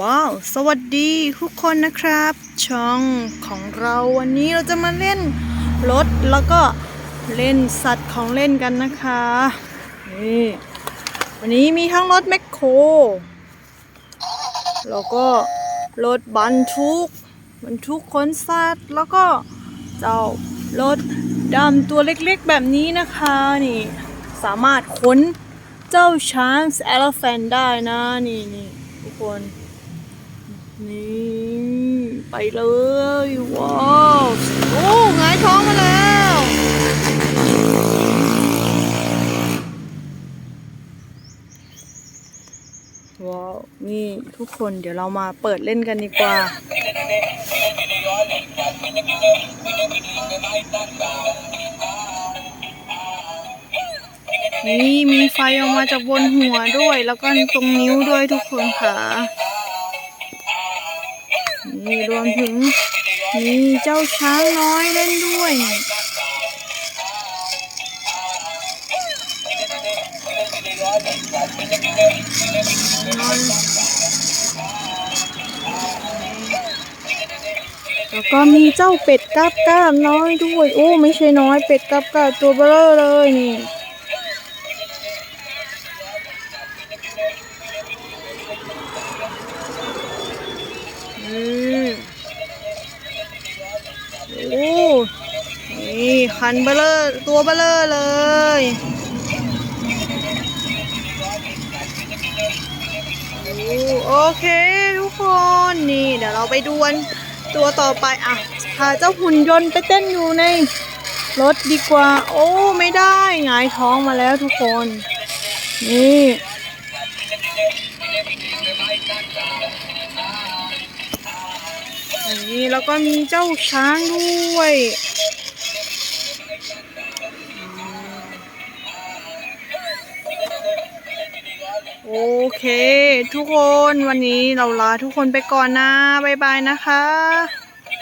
ว้าว สวัสดีทุกคนนะครับ ช่องของเราวันนี้เราจะมาเล่นรถแล้วก็เล่นสัตว์ของเล่นกันนะคะนี่วันนี้มีทั้งรถแมคโครแล้วก็รถบรรทุกบรรทุกขนสัตว์ แล้วก็เจ้ารถดำตัวเล็กๆแบบนี้นะคะนี่สามารถขนเจ้าช้างเอลแฟนได้นะนี่นี่ ทุกคน นี่ไปเลย ว้าวโอ้หงายท้องมาแล้ว ว้าว นี่ทุกคนเดี๋ยวเรามาเปิดเล่นกันดีกว่า นี่มีไฟออกมาจากบนหัวด้วย แล้วก็ตรงนิ้วด้วยทุกคนค่ะ นี่รวมถึงมีเจ้าช้างน้อยเล่นด้วยนอนแล้วก็มีเจ้าเป็ดกาบกาบน้อยด้วย โอ้ ไม่ใช่น้อย เป็ดกาบกาบตัวเบลอเลยนี่ อืมโอ้นี่คันเบลอตัวเบลอเลย โอเคทุกคนนี่เดี๋ยวเราไปดวลตัวต่อไปอะพาเจ้าหุ่นยนต์ไปเต้นอยู่ในรถดีกว่า โอ้ ไม่ได้หงายท้องมาแล้วทุกคน นี่ นี่แล้วก็มีเจ้าช้างด้วย โอเค ทุกคนวันนี้เราลาทุกคนไปก่อนนะ บ๊ายบายนะคะ